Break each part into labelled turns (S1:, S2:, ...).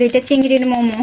S1: দুইটা চিংড়ির মোমো।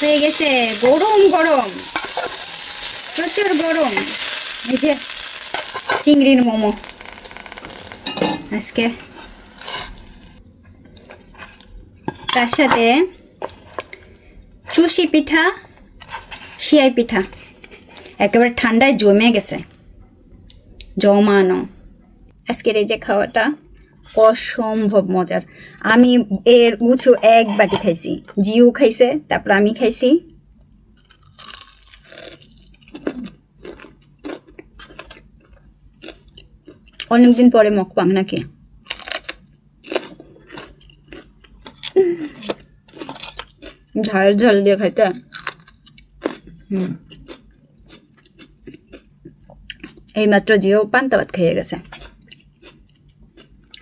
S1: হয়ে গেছে গরম গরম, প্রচুর গরম। এই যে চিংড়ির মোমো। আজকে তার সাথে চুষি পিঠা শিয়াই পিঠা। একেবারে ঠান্ডায় জমে গেছে। জমানো। আজকের এই যে খাওয়াটা অসম্ভব মজার। আমি এর উঁচু এক বাটি খাইছি। জিও খাইছে, তারপর আমি খাইছি। অনেকদিন পরে মকপাং নাকি? ঝাল ঝাল দিয়ে খাইতে। এইমাত্র জিও পান্তা ভাত খেয়ে গেছে।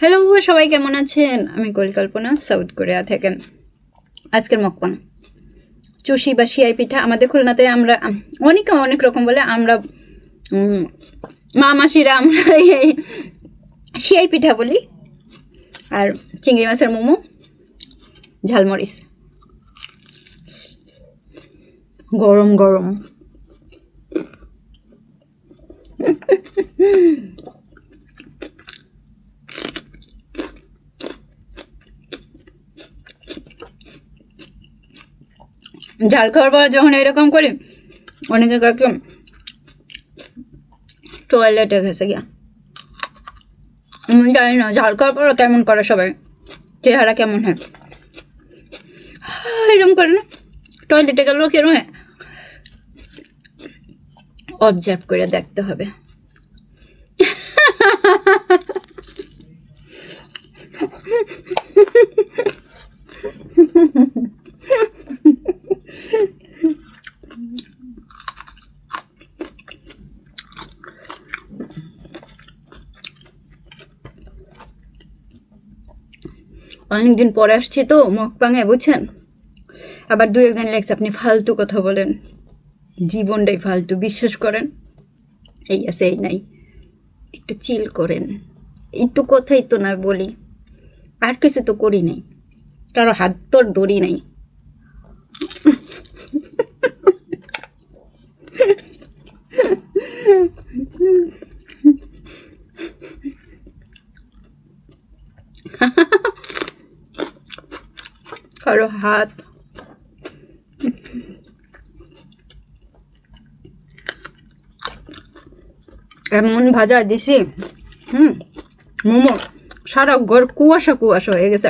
S1: হ্যালো সবাই কেমন আছেন? আমি পরিকল্পনা, সাউথ কোরিয়া থেকে। আজকের মকপাং চুষি বা শিয়াই পিঠা আমাদের খুলনাতে আমরা, অনেকে অনেক রকম বলে আমরা মা মাসিরা আমরা এই শিয়াই পিঠা বলি। আর চিংড়ি মাছের মোমো, ঝালমরিচ। গরম গরম। ঝাল খাওয়ার পর যখন এরকম করি, অনেকে কাকে টয়লেটে গেছে গিয়া। জানি না, ঝাল খাওয়ার পর কেমন করে সবাই? চেহারা কেমন হয়? এরকম করে না? টয়লেটে গেলেও কেন হয়? অবজার্ভ করে দেখতে হবে। অনেকদিন পরে আসছি তো মকপাঙে বুঝছেন? আবার দু একজন লেগছে, আপনি ফালতু কথা বলেন। জীবনটাই ফালতু, বিশ্বাস করেন? এই আছে, এই নাই। একটু চিল করেন। একটু কথাই তো না বলি। আর কিছু তো করি নাই। কারও হাত তোর দড়ি নাই। কারও হাত ভাজা দিছি। হুম, মোমো, সারা ঘর কুয়াশা কুয়াশা হয়ে গেছে।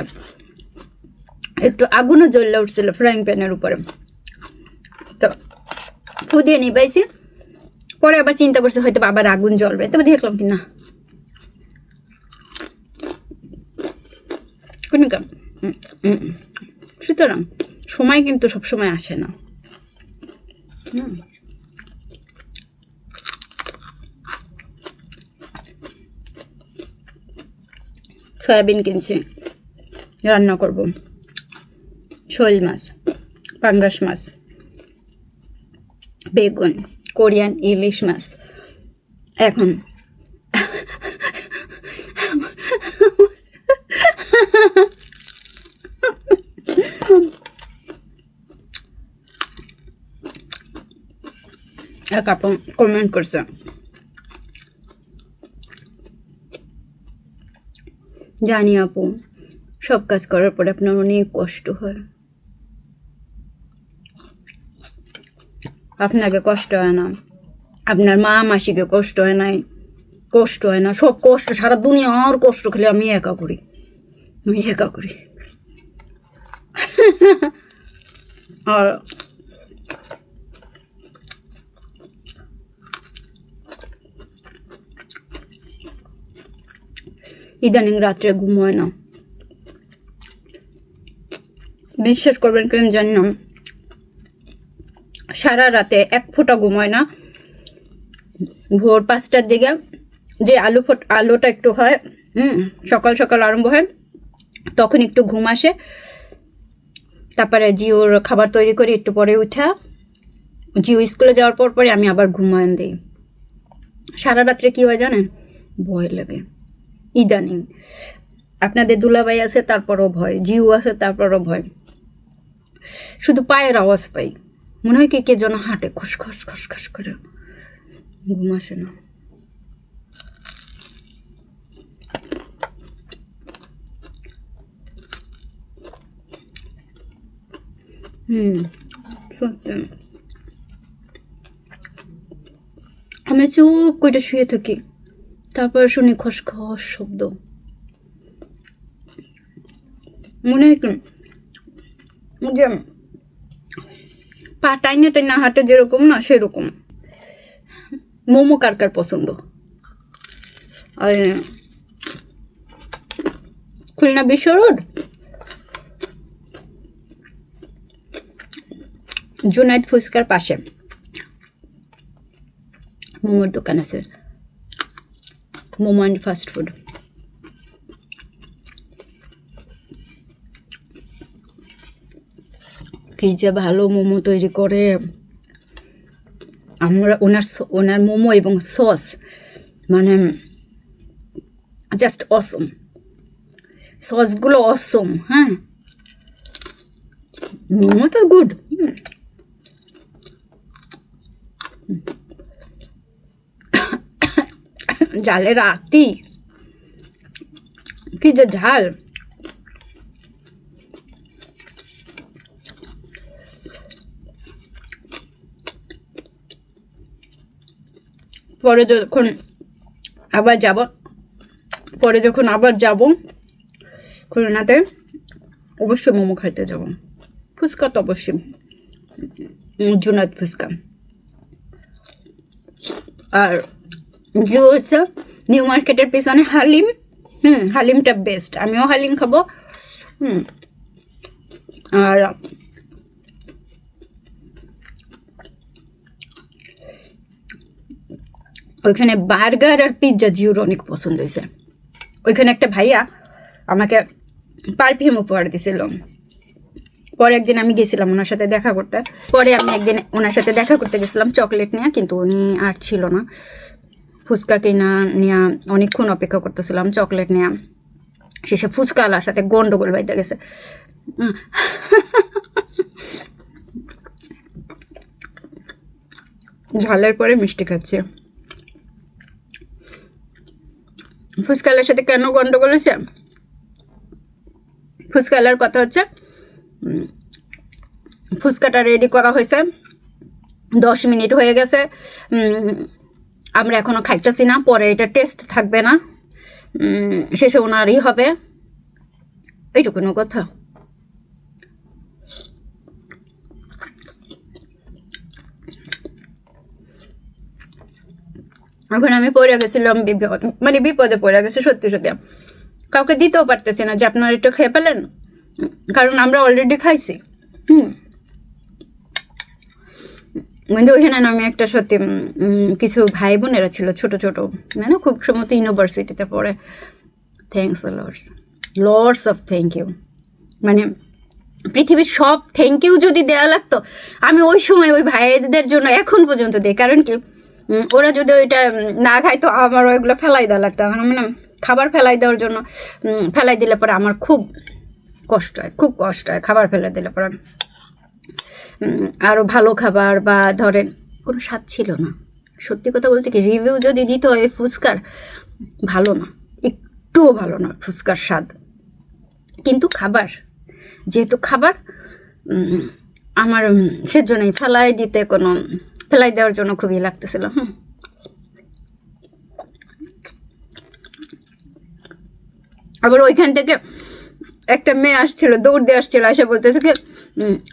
S1: একটু আগুনও জ্বললে উঠছিল ফ্রাইং প্যানের উপরে। তো ফু দিয়ে নিবাইছি। পরে আবার চিন্তা করছে হয়তো আবার আগুন জ্বলবে। তবে দেখলাম কি না। কোনো কাম। সুতরাং সময় কিন্তু সবসময় আসে না। হুম। সয়াবিন কিনছি। রান্না করব। শোল মাছ, পাঙ্গাস মাছ, বেগুন, কোরিয়ান ইলিশ মাছ। এখন আপু কমেন্ট করছে। জানি আপু, সব কাজ করার পরে আপনার অনেক কষ্ট হয়। আপনাকে কষ্ট হয় না। আপনার মা মাসিকে কষ্ট হয় নাই, কষ্ট হয় না, সব কষ্ট, সারা দুনিয়া আর কষ্ট, খেলে আমি একা করি। আমি একা করি। আর ইদানিং রাত্রে ঘুম হয় না। বিশ্বাস করবেন কেন জানি না। সারা রাতে এক ফোঁটা ঘুম হয় না। ভোর পাঁচটার দিকে যে আলু ফোট, আলোটা একটু হয়, হুম, সকাল সকাল আরম্ভ হয়, তখন একটু ঘুম আসে। তারপরে জিওর খাবার তৈরি করি, একটু পরে উঠা। জিও স্কুলে যাওয়ার পর পরে আমি আবার ঘুমায়ন দিই। সারা রাত্রে কী হয় জানেন? ভয় লাগে। ইদানিং। আপনাদের দুলাভাই আছে, তারপরও ভয়। জিউ আছে, তারপরও ভয়। শুধু পায়ের আওয়াজ পাই। মনে হয় কি, কে যেন হাঁটে, খস খস খস খস করে। ঘুম আসে না। হুম, সত্যি। আমি চুপ করে শুয়ে থাকি। তারপর শুনি খস খস শব্দ। মনে হয় যে পা টাইনা টাইনা হাটে যেরকম না, সেরকম। মোমো কার কার পছন্দ? আর খুলনা বিশ্ব রোড? জুনাইদ ফুচকার পাশে। মোমোর দোকান আছে। মোমো অ্যান্ড ফাস্ট ফুড কি যে ভালো মোমো তৈরি করে। আমরা ওনার ওনার মোমো এবং সস মানে জাস্ট অসম সসগুলো অসম হ্যাঁ। মোমো তো গুড জালের আতি কি যে ঝাল। পরে যখন আবার যাব পরে যখন আবার যাব খুলনাতে অবশ্যই মোমো খাইতে যাব। ফুচকা তো অবশ্যই। উম, ফুচকা। আর যে হচ্ছে নিউ মার্কেটের পেছনে হালিম, হুম, হালিমটা বেস্ট আমিও হালিম খাব, হুম। আর ওইখানে বার্গার আর পিৎজা জিওর অনেক পছন্দ হয়েছে। ওইখানে একটা ভাইয়া আমাকে পারফিউম উপহার দিছিল। পরে একদিন আমি গেছিলাম ওনার সাথে দেখা করতে। পরে আমি একদিন ওনার সাথে দেখা করতে গেছিলাম চকলেট নিয়ে, কিন্তু উনি আর ছিল না। ফুচকা কিনা নিয়ে অনেকক্ষণ অপেক্ষা করতেছিলাম চকলেট নিয়ে। শেষে ফুচকা আলার সাথে গন্ডগোল বাইতে গেছে। ঝালের পরে মিষ্টি খাচ্ছে। ফুচকালার সাথে কেন গন্ডগোল হয়েছে? ফুচকালার কথা হচ্ছে ফুচকাটা রেডি করা হয়েছে। দশ মিনিট হয়ে গেছে আমরা এখনও খাইতেছি না, পরে এটা টেস্ট থাকবে না। শেষে ওনারই হবে। এইটুকুনো কথা। এখন আমি পড়ে গেছিলাম বিপদ মানে বিপদে পড়ে গেছে, সত্যি সত্যি। কাউকে দিতেও পারতেছি না যে আপনারা একটু খেয়ে পেলেন কারণ আমরা অলরেডি খাইছি। হুম। কিন্তু ওইখানে আমি একটা সত্যি কিছু ভাই বোনেরা ছিল, ছোট ছোট মানে খুব সম্ভবত ইউনিভার্সিটিতে পড়ে। Thanks lords lords of thank you মানে পৃথিবীর সব থ্যাংক ইউ যদি দেওয়া লাগতো, আমি ওই সময় ওই ভাইদের জন্য এখন পর্যন্ত দিই। কারণ কি ওরা যদি ওইটা না খাইতো, আমার ওইগুলো ফেলাই দেওয়া লাগতো। আমার মানে খাবার ফেলাই দেওয়ার জন্য ফেলাই দিলে পরে আমার খুব কষ্ট হয়, খুব কষ্ট হয় খাবার ফেলে দিলে পরে। উম, আরও ভালো খাবার বা ধরেন কোনো স্বাদ ছিল না। সত্যি কথা বলতে কি রিভিউ যদি দিত এই ফুচকার ভালো না একটুও ভালো না ফুচকার স্বাদ। কিন্তু খাবার যেহেতু খাবার আমার সেজন্যই ফেলাই দিতে কোনো ফেলাই দেওয়ার জন্য খুবই লাগতেছিল হুম। আবার ওইখান থেকে একটা মেয়ে আসছিল দৌড় দিয়ে আসছিল এসে বলতেছে কি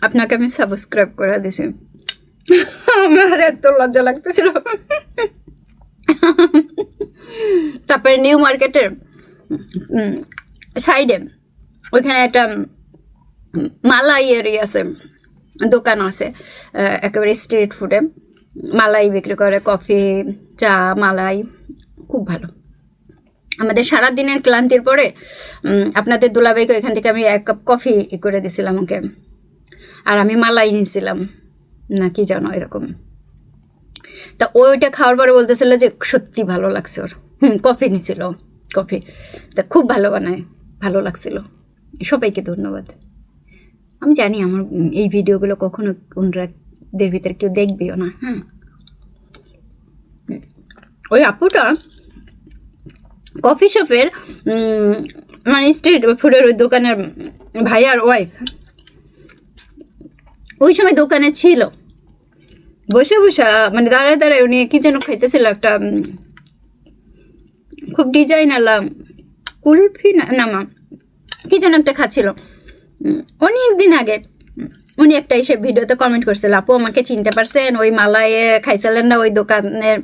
S1: আপনাকে আমি সাবস্ক্রাইব করে দিছি। আমার এত লজ্জা লাগতেছিল। তারপরে নিউ মার্কেটের সাইডে ওইখানে একটা, মালাই এরিয়া আছে, দোকান আছে একেবারে স্ট্রিট ফুডে মালাই বিক্রি করে, কফি, চা, মালাই, খুব ভালো। আমাদের সারা দিনের ক্লান্তির পরে আপনাদের দুলাবাইকে এখান থেকে আমি এক কাপ কফি করে দিয়েছিলাম ওকে। আর আমি মালাই নিয়েছিলাম। না, কি জানো এরকম। তা ওইটা খাওয়ার পরে বলতেছিল যে, সত্যি ভালো লাগছে ওর। হুম, কফি নিছিল কফি। তা খুব ভালো বানায়, ভালো লাগছিল। সবাইকে ধন্যবাদ। আমি জানি আমার এই ভিডিওগুলো কখনো ওনারাদের ভিতরে কেউ দেখবেও না হ্যাঁ। ওই আপুটা কফি শপের মানে স্ট্রিট ফুডের ওই দোকানের ভাই আর ওয়াইফ ওই সময় দোকানে ছিল। বসে বসে মানে দাঁড়ায় দাঁড়ায় উনি কি যেন খাইতেছিল একটা খুব ডিজাইন আলাম কুলফি না না মা, কি যেন একটা খাচ্ছিল। অনেক দিন আগে উনি একটা এসে ভিডিওতে কমেন্ট করছিল, আপু, আমাকে চিনতে পারছেন? ওই মালায়ে খাইছিলেন না ওই দোকানের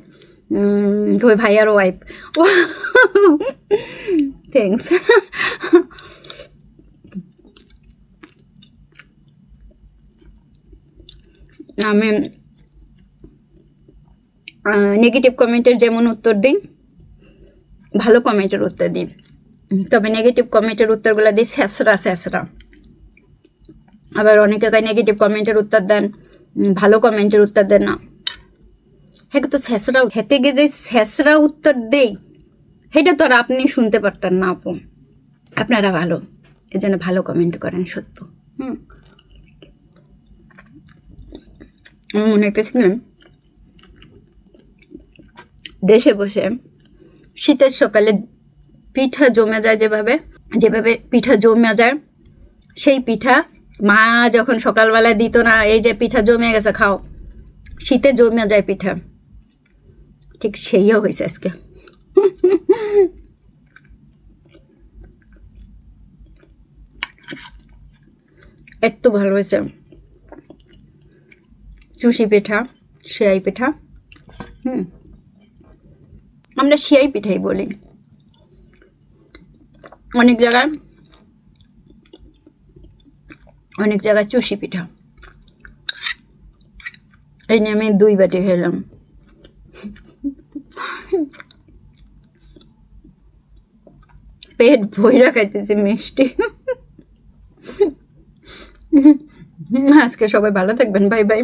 S1: ওই ভাইয়ার ওয়াইফ থ্যাংকস আমি নেগেটিভ কমেন্টের যেমন উত্তর দিই, ভালো কমেন্টের উত্তর দিই। তবে নেগেটিভ কমেন্টের উত্তরগুলো দিই স্যাঁচড়া স্যাঁচড়া। আবার অনেকে নেগেটিভ কমেন্টের উত্তর দেন ভালো কমেন্টের উত্তর দেন না। হ্যাঁ তো স্যাঁচড়া হেতে গিয়ে যে স্যাঁচড়া উত্তর দেই, সেটা তো আর আপনি শুনতে পারতেন না আপু। আপনারা ভালো এর জন্য ভালো কমেন্ট করেন, সত্য। হুম আমার মনে হইতেছিলেন দেশে বসে শীতের সকালে পিঠা জমে যায় যেভাবে যেভাবে পিঠা জমে যায়, সেই পিঠা মা যখন সকালবেলায় দিত না, এই যে পিঠা জমে গেছে, খাও। শীতে জমে যায় পিঠা। ঠিক সেইও হয়েছে আজকে। এত ভালো হয়েছে। চুষি পিঠা সেয়াই পিঠা। হুম। আমরা সেয়াই পিঠাই বলি। অনেক জায়গায় অনেক জায়গায় চুষি পিঠা। এই নিয়ে আমি দুই বাটি খেলাম। পেট ভইরা খাইতেছি, মিষ্টি। আজকে সবাই ভালো থাকবেন, বাই বাই।